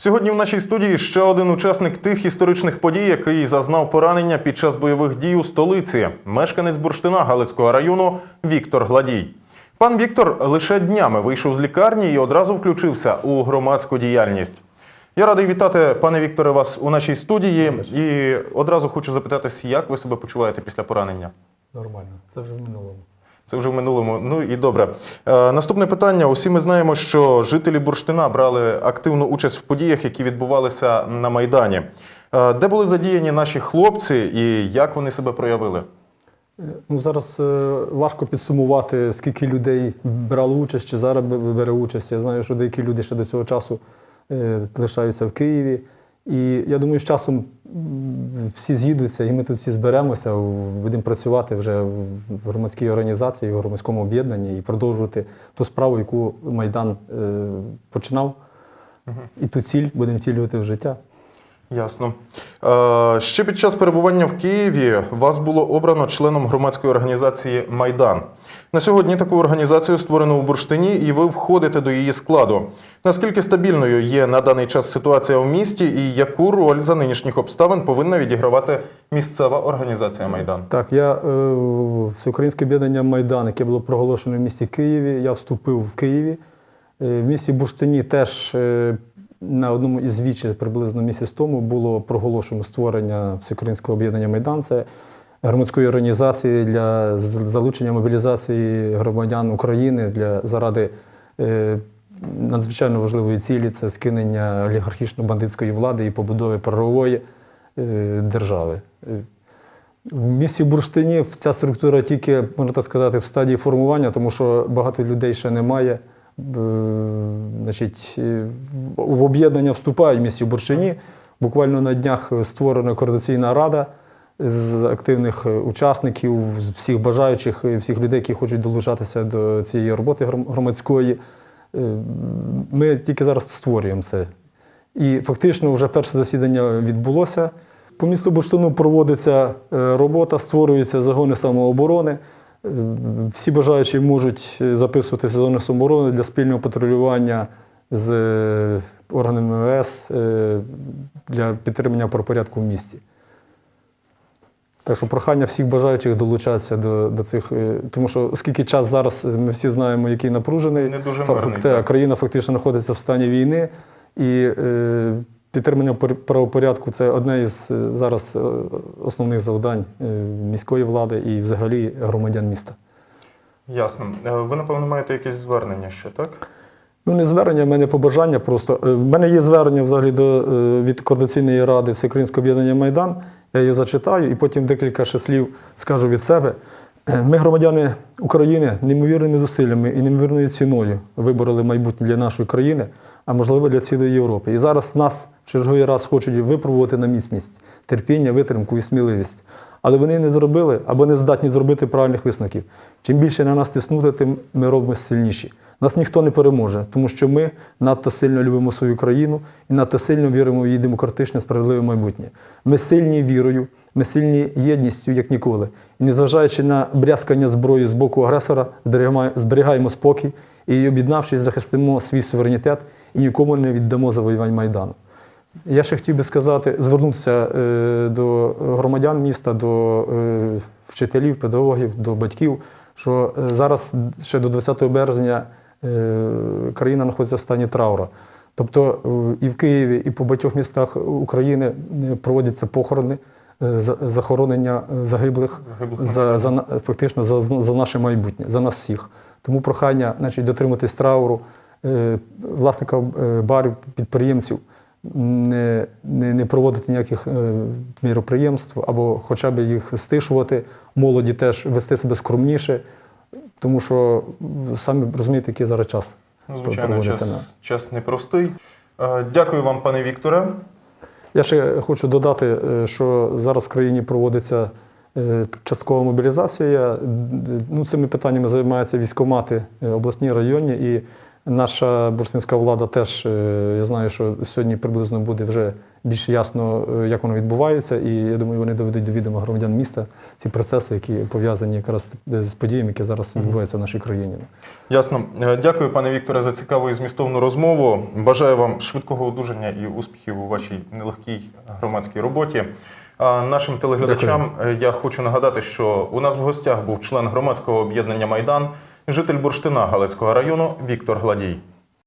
Сьогодні в нашій студії ще один учасник тих історичних подій, який зазнав поранення під час бойових дій у столиці, мешканець Бурштина Галицького району Віктор Гладій. Пан Віктор лише днями вийшов з лікарні і одразу включився у громадську діяльність. Я радий вітати, пане Вікторе, вас у нашій студії. І одразу хочу запитатись, як ви себе почуваєте після поранення? Нормально, це вже в минулому. Це вже в минулому. Ну і добре. Е, наступне питання. Усі ми знаємо, що жителі Бурштина брали активну участь в подіях, які відбувалися на Майдані. Е, де були задіяні наші хлопці і як вони себе проявили? Е, Ну, зараз е, важко підсумувати, скільки людей брало участь чи зараз бере участь. Я знаю, що деякі люди ще до цього часу е, лишаються в Києві. І я думаю, з часом всі з'їдуться, і ми тут всі зберемося, будемо працювати вже в громадській організації, в громадському об'єднанні і продовжувати ту справу, яку Майдан е, починав. І ту ціль будемо втілювати в життя. Ясно. Е, ще під час перебування в Києві вас було обрано членом громадської організації Майдан. На сьогодні таку організацію створено у Бурштині, і ви входите до її складу. Наскільки стабільною є на даний час ситуація в місті, і яку роль за нинішніх обставин повинна відігравати місцева організація Майдан? Так, я е, Всеукраїнське об'єднання Майдан, яке було проголошено в місті Києві, я вступив в Києві. Е, в місті Бурштині теж на одному із віче приблизно місяць тому було проголошено створення Всеукраїнського об'єднання Майдан. Це громадської організації для залучення мобілізації громадян України для заради е, надзвичайно важливої цілі це скинення олігархічно-бандитської влади і побудови правової е, держави. Е, в місті Бурштині ця структура тільки, можна так сказати, в стадії формування, тому що багато людей ще немає. Значить, е, в об'єднання вступають в місті Бурштині. Буквально на днях створена координаційна рада з активних е, учасників, з всіх бажаючих, всіх людей, які хочуть долучатися до цієї роботи громадської. Е, Ми тільки зараз створюємо це. І фактично вже перше засідання відбулося. По місту Бурштину проводиться робота, створюються загони самооборони. Всі бажаючі можуть е, записувати загони самооборони для спільного патрулювання з е, органами МВС е, для підтримання правопорядку в місті. Так що прохання всіх бажаючих долучатися до, до цих, тому що оскільки час зараз, ми всі знаємо, який напружений, Не дуже мирний, та, так. країна фактично знаходиться в стані війни, і е, підтримання пор- правопорядку це одне із е, зараз е, основних завдань е, міської влади і взагалі громадян міста. Ясно. Ви, напевно, маєте якесь звернення ще, так? Ну, не звернення, в мене побажання просто. В мене є звернення взагалі до, від Координаційної ради Всеукраїнського об'єднання Майдан. Я його зачитаю і потім декілька ще слів скажу від себе. Ми, громадяни України, неймовірними зусиллями і неймовірною ціною вибороли майбутнє для нашої країни, а можливо для цілої Європи. І зараз нас черговий раз хочуть випробувати на міцність, терпіння, витримку і сміливість. Але вони не зробили або не здатні зробити правильних висновків. Чим більше на нас тиснути, тим ми робимо сильніші. Нас ніхто не переможе, тому що ми надто сильно любимо свою країну і надто сильно віримо в її демократичне, справедливе майбутнє. Ми сильні вірою, ми сильні єдністю, як ніколи. І незважаючи на брязкання зброї з боку агресора, зберігаємо спокій і, об'єднавшись, захистимо свій суверенітет і нікому не віддамо завоювань Майдану. Я ще хотів би сказати, звернутися е, до громадян міста, до е, вчителів, педагогів, до батьків, що е, зараз ще до 20 березня країна знаходиться в стані траура. Тобто і в Києві, і по багатьох містах України проводяться похорони, захоронення загиблих за, за, фактично за, за наше майбутнє, за нас всіх. Тому прохання значить, дотриматись трауру власникам е, барів, підприємців, не, не, не проводити ніяких е, міроприємств або хоча б їх стишувати, молоді теж вести себе скромніше, тому що самі розумієте, який зараз час. Ну, звичайно, час, час непростий. Е, Дякую вам, пане Вікторе. Я ще хочу додати, е, що зараз в країні проводиться часткова мобілізація. Ну, цими питаннями займаються військомати обласні, районні. І наша бурштинська влада теж, е, я знаю, що сьогодні приблизно буде вже більш ясно, е, як воно відбувається. І я думаю, вони доведуть до відома громадян міста ці процеси, які пов'язані якраз з подіями, які зараз відбуваються в нашій країні. Ясно. Е, Дякую, пане Вікторе, за цікаву і змістовну розмову. Бажаю вам швидкого одужання і успіхів у вашій нелегкій громадській роботі. А нашим телеглядачам е, я хочу нагадати, що у нас в гостях був член громадського об'єднання Майдан, житель Бурштина Галицького району Віктор Гладій.